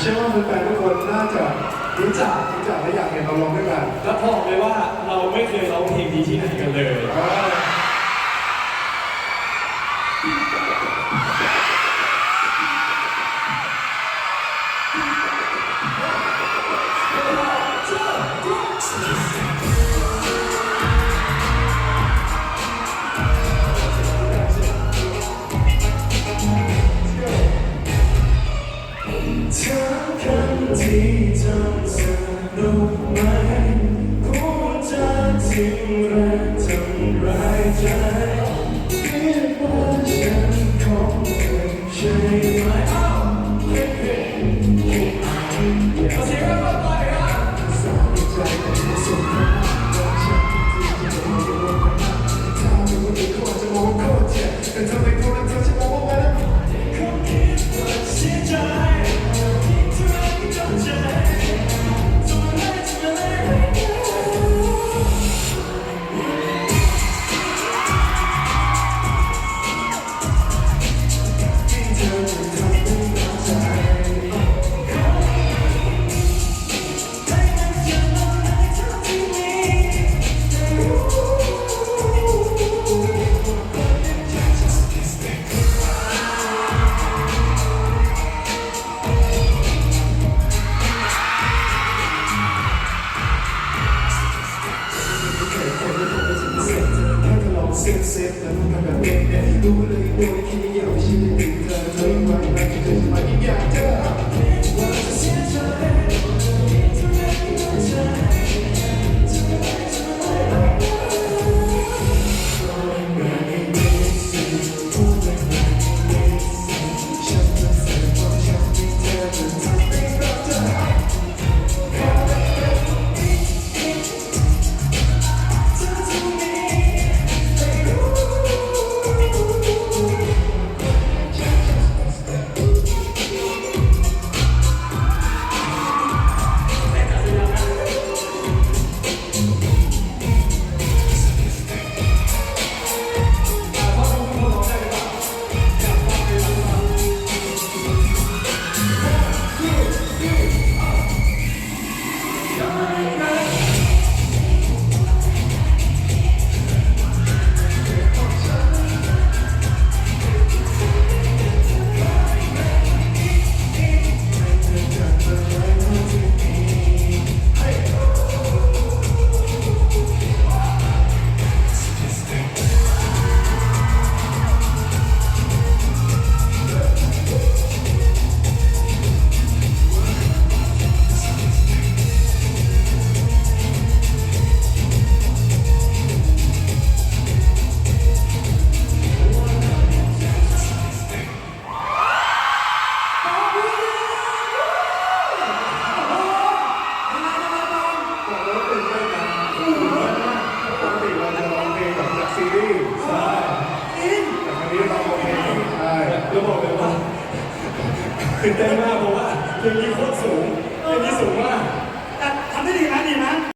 เชื่อว่าแฟนๆทุกคนน่าจะรู้จักรู้จักและอยากเห็นเราร้องด้วยกัน และบอกเลยว่าเราไม่เคยร้องเพลงนี้ที่ไหนกันเลย ทิ้งรักทำร้ายใจ Thank you. ตื่นเต้นมากเพราะว่าเพลงนี้โคตรสูงเพลงนี้สูงมาก แต่ทำได้ดีนะดีนะ